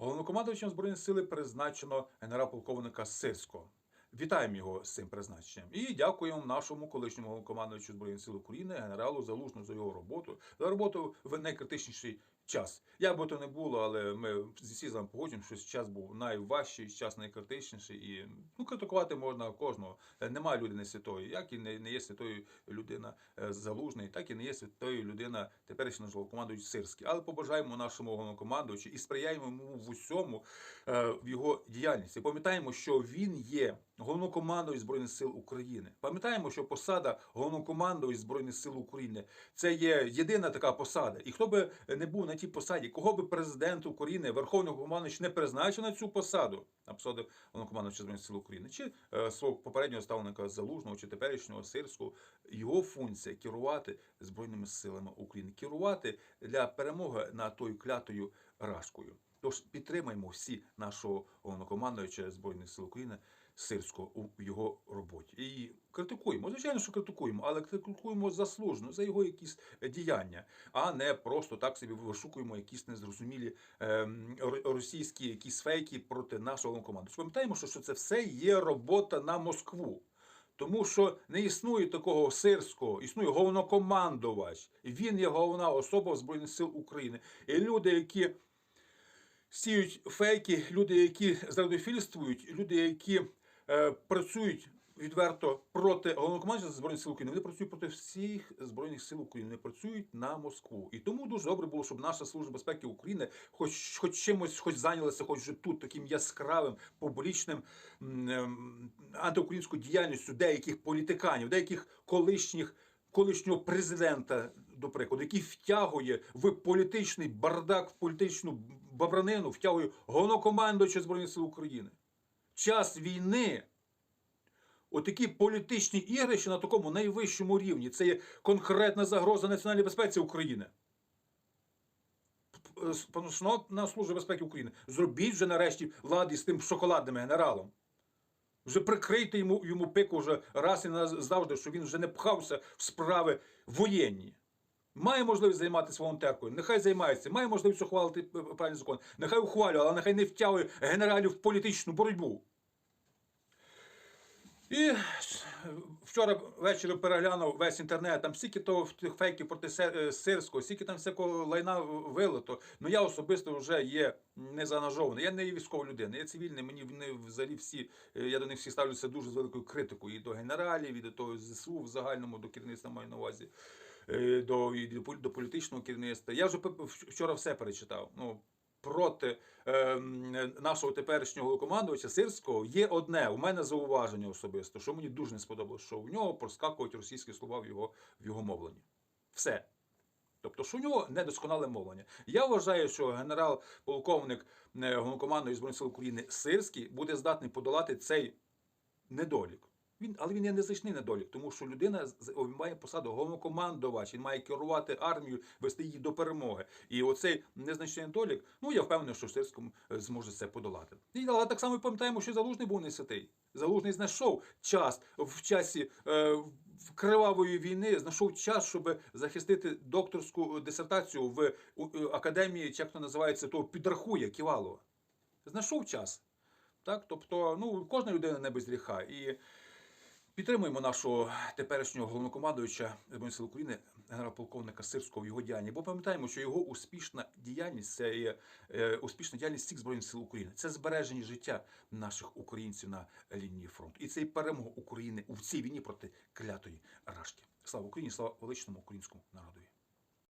Головнокомандувачем Збройних сил призначено генерал-полковника Сирського. Вітаємо його з цим призначенням і дякуємо нашому колишньому головнокомандувачу Збройних сил України, генералу Залужному за його роботу, за роботу в найкритичніший час. Як би то не було, але ми всі з вами погоджуємо, що час був найважчий, час найкритичніший, і ну критикувати можна кожного. Немає людини святої, як і не, є святою людина е, залужний, так і не є святою людина теперішній наш головнокомандуючий Сирський. Але побажаємо нашому головнокомандувачу і сприяємо йому в усьому е, в його діяльності. Пам'ятаємо, що він є головнокомандувач Збройних сил України. Пам'ятаємо, що посада головнокомандувач Збройних сил України це є єдина така посада. І хто би не був на тій посаді, кого би президент України, Верховний Головнокомандувач не призначив на цю посаду, на посаду головнокомандувача Збройних сил України, чи е, свого попереднього ставника Залужного, чи теперішнього Сирського, його функція керувати Збройними силами України, керувати для перемоги над тою клятою рашкою. Тож підтримаємо всі нашого головнокомандуюча Збройних сил України Сирського у його роботі. І критикуємо. Звичайно, що критикуємо, але критикуємо заслужено за його якісь діяння, а не просто так собі вишукуємо якісь незрозумілі ем, російські якісь фейки проти нашого головнокомандуюча. Пам'ятаємо, що, що це все є робота на Москву. Тому що не існує такого сирського, існує головнокомандувач. Він є головна особа Збройних сил України. І люди, які сіють фейки, люди, які зрадофільствують, люди, які е, працюють відверто проти головнокомандувача Збройних сил України, вони працюють проти всіх Збройних сил України, вони працюють на Москву. І тому дуже добре було, щоб наша служба безпеки України хоч, хоч чимось хоч зайнялася, хоч вже тут таким яскравим, публічним ем, антиукраїнською діяльністю деяких політиканів, деяких колишніх колишнього президента, до прикладу, який втягує в політичний бардак, в політичну бабранину, втягує головнокомандуюча Збройних сил України. Час війни. Отакі політичні ігрища на такому найвищому рівні. Це є конкретна загроза національній безпеці України. на Служба безпеки України. Зробіть вже нарешті владі з тим шоколадним генералом. Вже прикрийте йому, йому пику вже раз і назавжди, що він вже не пхався в справи воєнні. Має можливість займатися волонтеркою, нехай займається, має можливість ухвалити правильний закон, нехай ухвалює, але нехай не втягує генералів в політичну боротьбу. І вчора ввечері переглянув весь інтернет, там стільки того фейків проти Сирського, стільки там всякого лайна вилито. Ну я особисто вже є не заангажований. Я не військова людина, я цивільний, мені вони взагалі всі, е, я до них всі ставлюся дуже з великою критикою. І до генералів, і до того ЗСУ в загальному, до керівництва маю на увазі, е, до, до, політичного керівництва. Я вже вчора все перечитав. Ну, проти е, нашого теперішнього командувача Сирського є одне. У мене зауваження особисто, що мені дуже не сподобалося, що в нього проскакують російські слова в його, в його мовленні. Все. Тобто, що у нього недосконале мовлення. Я вважаю, що генерал-полковник е, головнокомандуючий Збройних сил України Сирський буде здатний подолати цей недолік. Він, але він є незначний недолік, тому що людина має посаду головнокомандувач, він має керувати армією, вести її до перемоги. І оцей незначний недолік, ну я впевнений, що Сирському е, зможе це подолати. І, але так само пам'ятаємо, що Залужний був не святий. Залужний знайшов час в часі е, кривавої війни, знайшов час, щоб захистити докторську дисертацію в е, академії, чи як то називається, того підрахує Ківалова. Знайшов час. Так? Тобто, ну, кожна людина не без гріха. І Підтримуємо нашого теперішнього головнокомандуюча Збройних сил України, генерал-полковника Сирського в його діянні, бо пам'ятаємо, що його успішна діяльність це є е, успішна діяльність всіх збройних сил України. Це збереження життя наших українців на лінії фронту. І це і перемога України у цій війні проти клятої рашки. Слава Україні, слава величному українському народові.